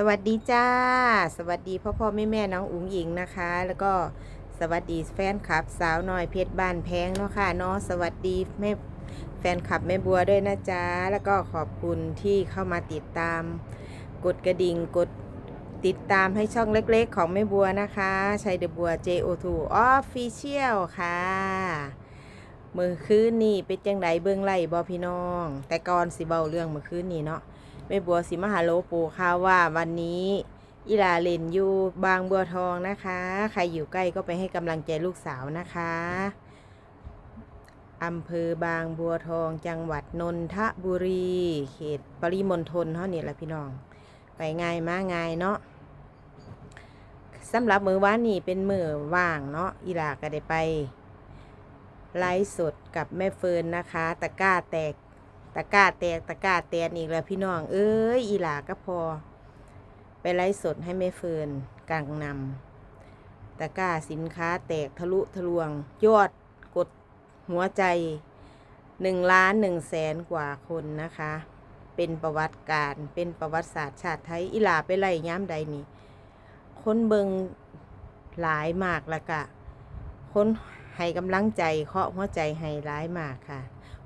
สวัสดีจ้า สวัสดีพ่อพ่อแม่แม่น้องอุ๋งอิงนะคะ แล้วก็สวัสดีแฟนคลับ สาวน้อยเพชรบ้านแพงเนาะค่ะเนาะสวัสดีแม่แฟนคลับแม่บัวด้วยนะจ๊ะแล้วก็ขอบคุณที่เข้ามาติดตาม กดกระดิ่งกดติดตามให้ช่องเล็กๆ ของแม่บัวนะคะชัยเดบัว JO2 Official ค่ะ มือคืนนี่เป็นจังไดเบิ่งไล่บอพี่น้อง แต่ก่อนสิเบาเรื่องมือคืนนี่เนาะ แม่บัวสิมหาโลปูข่าวว่าวันนี้อีหลาเลนอยู่บางบัวทองนะคะ ใครอยู่ใกล้ก็ไปให้กำลังใจลูกสาวนะคะอำเภอบางบัวทองจังหวัดนนทบุรี เขตปริมณฑลเท่านี้แหละพี่น้อง ไปง่ายมาง่ายเนาะสำหรับมือวานนี่เป็นมือว่างเนาะอีลาก็ได้ไป ไลฟ์สดกับแม่เฟิร์นนะคะ ตะก้าแตก ตะกร้าแตกตะกร้าแตนอีกแล้วพี่น้อง เอ้ยอีหลาก็พอ ไปไลฟ์สดให้แม่เฟิร์นกลางนำตะกร้าสินค้าแตกทะลุทะลวง ยอดกดหัวใจหนึ่งล้านหนึ่งแสนกว่าคนนะคะ เป็นประวัติการเป็นประวัติศาสตร์ชาติไทยอีหลาไปไล่ย้ำใดนี่คนเบิงหลายมากล้วก็คนให้กำลังใจเคาะหัวใจให้ร้ายมากค่ะ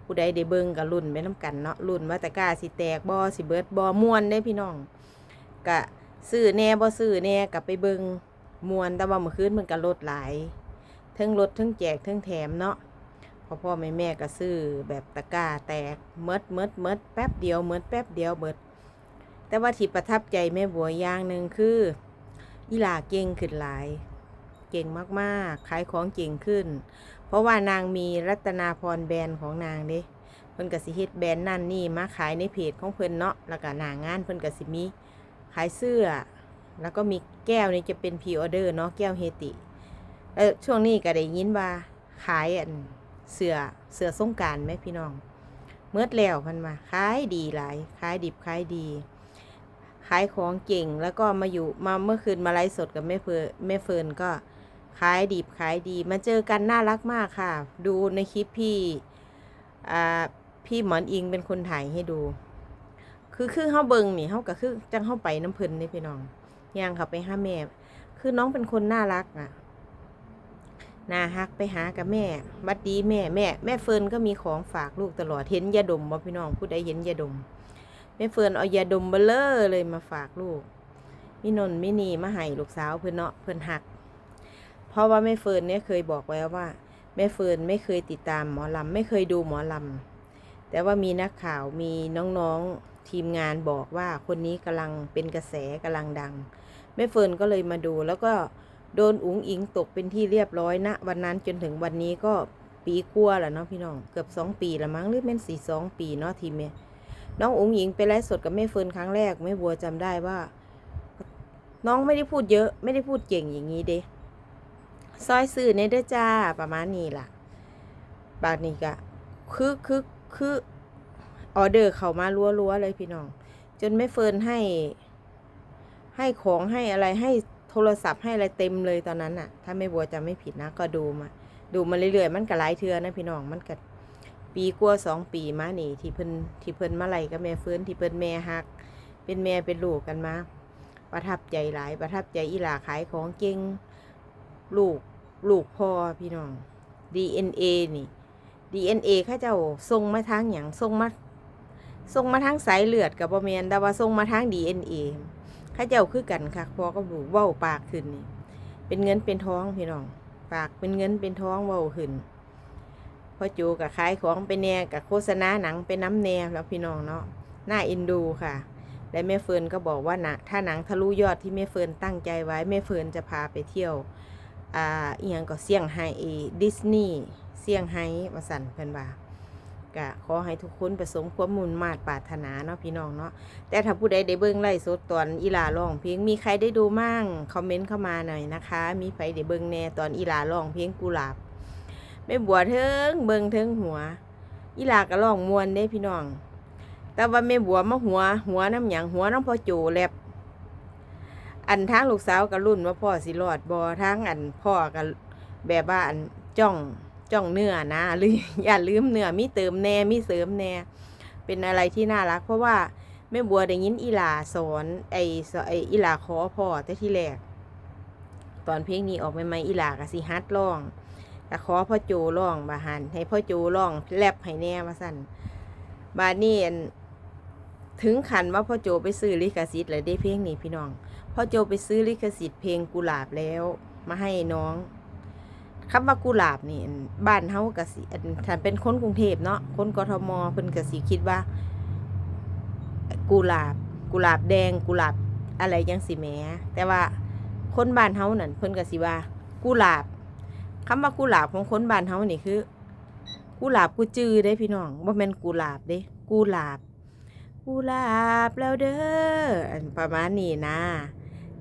ผู้ใดได้เบิงกับรุ่นไปน้ำกันเนาะรุ่นว่าตะกร้าสิแตกบอสิเบิดบอม่วนได้พี่น้องกะซื้อแน่บอซื้อแน่กับไปเบิงมวนแต่ว่าเมื่อคืนมันก็ลดหลายทั้งลดทั้งแจกทั้งแถมเนาะพ่อพ่อแม่แม่ก็ซื้อแบบตะกร้าแตกเมดเมดเมดแป๊บเดียวเมดแป๊บเดียวเบิดแต่ว่าที่ประทับใจแม่บัวอย่างหนึ่งคืออีหลาเก่งขึ้นหลาย เก่งมากๆ ขายของเก่งขึ้น เพราะว่านางมีรัตนาพรแบรนด์ของนางเด้เพิ่นกสิเฮ็ดแบรนด์นั่นนี่มาขายในเพจของเพิ่นเนาะแล้วก็หน้างงานเพิ่นกสิมีขายเสื้อ แล้วก็มีแก้วนี่จะเป็นพรีออเดอร์เนาะแก้วเฮติ แล้วช่วงนี้ก็ได้ยินว่าขายอันเสื้อเสื้อสงการไหมพี่น้องเมื่อแล้วพันมาขายดีหลายขายดิบขายดี ขายของเก่งแล้วก็มาอยู่มาเมื่อคืนมาไลฟ์สดกับแม่เฟิร์นแม่เฟิร์นก็ ขายดิบขายดีมาเจอกันน่ารักมากค่ะ ดูในคลิปพี่พี่หมอนอิงเป็นคนถ่ายให้ดู คือคือเฮาเบิงนี่เฮาก็คือจังเฮาไปน้ำเพิ่นนี่พี่น้องย่างเขาไปห้าแม่ คือน้องเป็นคนน่ารักอะน่าฮักไปหากับแม่บัดดีแม่แม่ แม่เฟิร์นก็มีของฝากลูกตลอดเห็นยาดมบ่พี่น้องผู้ใดเห็นยาดมแม่เฟิร์นเอายาดมเบลเลอร์เลยมาฝากลูกมินนมินีมาให้ลูกสาวเพื่อนเนาะเพื่อนหัก เพราะว่าแม่เฟิร์นเนี่ยเคยบอกไว้ว่าแม่เฟิร์นไม่เคยติดตามหมอลำไม่เคยดูหมอลำแต่ว่ามีนักข่าวมีน้องๆทีมงานบอกว่าคนนี้กำลังเป็นกระแสกำลังดังแม่เฟิร์นก็เลยมาดู แล้วก็โดนอุ๋งอิงตกเป็นที่เรียบร้อยณวันนั้นจนถึงวันนี้ก็ปีกลัวาแล้วเนาะพี่น้องเกือบสองปีละมั้งหรือเป็นสี่สองปีเนาะทีมเนี่ยน้องอุ๋งหญิงไปไลฟ์สดกับแม่เฟิร์นครั้งแรกแม่บัวจำได้ว่า น้องไม่ได้พูดเยอะไม่ได้พูดเก่งอย่างนี้เด้ ซอยสื่อในเด้อจ้าประมาณนี้ล่ะ บางนี้ก็คือคือคือออเดอร์เขามารัวๆเลยพี่น้อง จนแม่เฟินให้ ให้ของให้อะไรให้โทรศัพท์ให้อะไรเต็มเลยตอนนั้นน่ะถ้าแม่บัวจำไม่ผิดนะ ก็ดูมา ดูมาเรื่อยๆ มันก็หลายเทือนะพี่น้องมันก็ปีกว่าสองปีมานี่ ที่เพิ่นที่เพิ่นมาไล่กับแม่เฟินที่เพิ่นแม่ฮัก เป็นแม่เป็นลูกกันมาประทับใจหลายประทับใจอีหลาขายของเก่งลูก ลูกพ่อพี่น้อง DNA นี่ DNA ข้าเจ้าส่งมาทางอย่างส่งมาส่งมาทางสายเลือดกับบ่แมนแต่ว่าส่งมาทาง DNA ข้าเจ้าคือกันค่ะพอก็ลูเว้าปากขึ้นนี่เป็นเงินเป็นท้องพี่น้องปากเป็นเงินเป็นท้องเว้าขึ้นพ่อจูกับขายของไปแน่กับโฆษณาหนังไปน้ำแน่แล้วพี่น้องเนาะหน่าอ็นดูค่ะ และแม่เฟิร์นก็บอกว่านะถ้าหนังทะลุยอดที่แม่เฟิร์นตั้งใจไว้แม่เฟิร์นจะพาไปเที่ยว อ่าอียงก็เซี่ยงไฮ้ดิสนีย์เซี่ยงไฮ้มาสั่นเพิ่นว่าก็ขอให้ทุกคนประสมความมุ่งมาตรปรารถนาเนาะพี่น้องเนาะแต่ถ้าผู้ใดได้เบิ่งไล่สดตอนอีหลาร้องเพลงมีใครได้ดูมั่งคอมเมนต์เข้ามาหน่อยนะคะ มีใครได้เบิ่งแน่ตอนอีหลาร้องเพลงกุหลาบแม่บัวเทิงเบิงเทิงหัว อีหลาก็ร้องมวนเด้พี่น้อง แต่ว่าแม่บัวมาหัว หัวน้ำหยังหัวน้ำพอโจแลบ อันทางลูกสาวก็รุ่นว่าพ่อสิรอดบ่ทางอันพ่อก็แบบว่าอันจ้องจ้องเนื้อนะหรืออย่าลืมเนื้อมีเติมแน่มีเสริมแน่ เป็นอะไรที่น่ารัก เพราะว่าแม่บัวได้ยินอีหลาสอนไอ้ไอ้อีหลาขอพ่อแต่ที่แรกตอนเพลงนี้ออกใหม่ๆอีหลาก็สิฮัดร้องก็ขอพ่อโจร้องบาหันให้พ่อโจร้องแรปให้แน่ว่าสั่นบาดนี้อั่นถึงขันว่าพ่อโจไปซื้อลิขสิทธิ์เลยได้เพลงนี้พี่น้อง พ่อโจไปซื้อลิขสิทธิ์เพลงกุหลาบแล้ว มาให้น้องคำว่ากุหลาบนี่บ้านเฮากะสิอั่นถ้าเป็นคนกรุงเทพเนาะคนกทมเพิ่นกะสิคิดว่า กุหลาบ กุหลาบแดง กุหลาบอะไรยังสิแหมแต่ว่าคนบ้านเฮานั่นเพิ่นก็สิว่า กุหลาบคำว่ากุหลาบของคนบ้านเฮานี่คือ กุหลาบกูจือเด้พี่น้องบ่แม่นกุหลาบเด้ กุหลาบ กุหลาบแล้วเด้อประมาณนี้นะ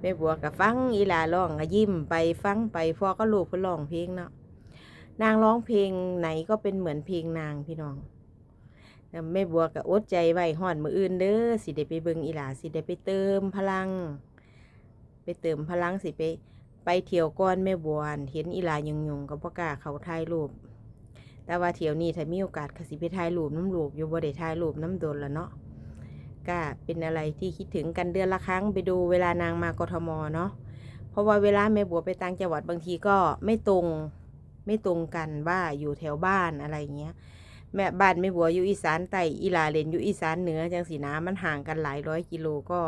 แม่บัวก็ฟังอีหลาร้องก็ยิ้มไปฟังไปพ่อก็ลูกเพิ่นร้องเพลงเนาะนางร้องเพลงไหนก็เป็นเหมือนเพลงนางพี่น้องแม่บัวก็อดใจไว้ฮอดมืออื่นเด้อสิได้ไปเบิ่งอีหลาสิได้ไปเติมพลัง ไปเติมพลังสิไป ไปเที่ยวก่อนแม่บัวนเห็นอีหลายงยงก็บ่กล้าเขาถ่ายรูปแต่ว่าเที่ยวนี้ถ้ามีโอกาสก็สิไปถ่ายรูปน้ำลูกอยู่บ่ได้ถ่ายรูปน้ำโดนละเนาะ ก็เป็นอะไรที่คิดถึงกันเดือนละครั้งไปดูเวลานางมากทมเนาะเพราะว่าเวลาแม่บัวไปต่างจังหวัดบางทีก็ไม่ตรงไม่ตรงกันว่าอยู่แถวบ้านอะไรเงี้ยแม่บ้านแม่บัวอยู่อีสานใต้อีลาเลนอยู่อีสานเหนือจังสีน้ำมันห่างกันหลายร้อยกิโลก็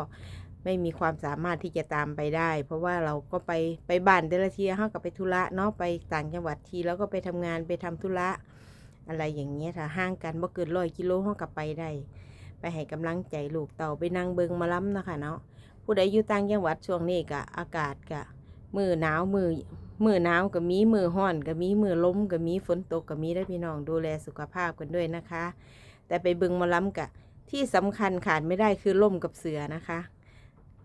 ไม่มีความสามารถที่จะตามไปได้ เพราะว่าเราก็ไปไปบ้านแต่ละทีเฮากับไปธุระเนาะไปต่างจังหวัดทีแล้วก็ไปทำงานไปทำธุระอะไรอย่างเงี้ยถ้าห่างกันบ่เกินร้อยกิโลเฮากับไปได้ ไปให้กำลังใจลูกเต่าไปนั่งเบิงมาล้ำนะคะเนาะผู้ใดอยู่ต่างจังหวัดช่วงนี้กะอากาศกะมือหนาวมือมือหนาวก็มีมือห้อนก็มีมือล้มก็มีฝนตกก็มีได้พี่น้องดูแลสุขภาพกันด้วยนะคะ แต่ไปเบึงมาล้ำกะที่สำคัญขาดไม่ได้คือล่มกับเสือนะคะ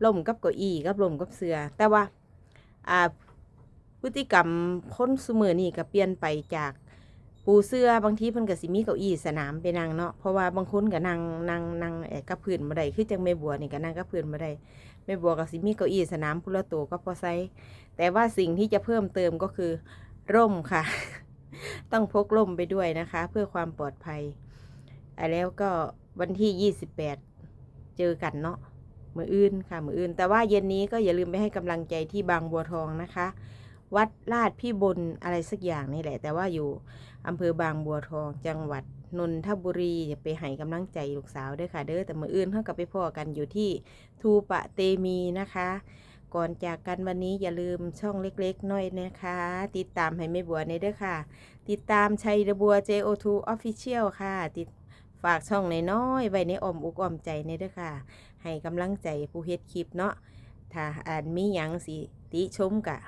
ล่มกับเก้าอี้กับล่มกับเสือแต่ว่าอ่าพฤติกรรมคนสมือนี่ก็เปลี่ยนไปจาก ปูเสื้อบางทีเพิ่นก็สิมีเก้าอี้สนามไปนั่งเนาะเพราะว่าบางคนก็นั่งนั่งนั่งเอ่อกับพื้นบ่ได้คือจังแม่บัวนี่ก็นั่งกับพื้นบ่ได้แม่บัวก็สิมีเก้าอี้สนามพุละโตวก็พอใช้แต่ว่าสิ่งที่จะเพิ่มเติมก็คือ ร่มค่ะ ต้องพกร่มไปด้วยนะคะ เพื่อความปลอดภัยอแล้วก็วันที่ 28 เจอกันเนาะมืออื่นค่ะมืออื่น แต่ว่าเย็นนี้ก็อย่าลืมไปให้กำลังใจที่บางบัวทองนะคะ วัดลาดพี่บนอะไรสักอย่างนี่แหละ แต่ว่าอยู่อำเภอบางบัวทองจังหวัดนนทบุรีไปให้กำลังใจลูกสาวด้อค่ะ เด้อแต่มืออื่นเท่ากับไปพ่อกันอยู่ที่ทูปะเตมีนะคะ ก่อนจากกันวันนี้อย่าลืมช่องเล็กๆน่อยนะคะ ติดตามให้แม่บัวในเด้อค่ะ ติดตามชัยระบัว JO2 Official ค่ะ ติดฝากช่องน้อยไว้ในอ้อมอกอ้อมใจในเด้อค่ะ ให้กำลังใจผู้เฮ็ดคลิปเนาะถ้าอ่านมีหยังสิติชมกะ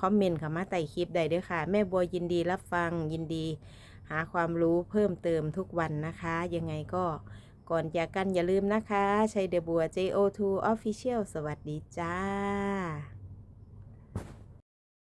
คอมเมนต์เข้ามาใต้คลิปได้ด้วยค่ะ แม่บัวยินดีรับฟังยินดี หาความรู้เพิ่มเติมทุกวันนะคะ ยังไงก็ก่อนจากกันอย่าลืมนะคะ ชัยเดบัว JO2 Official สวัสดีจ้า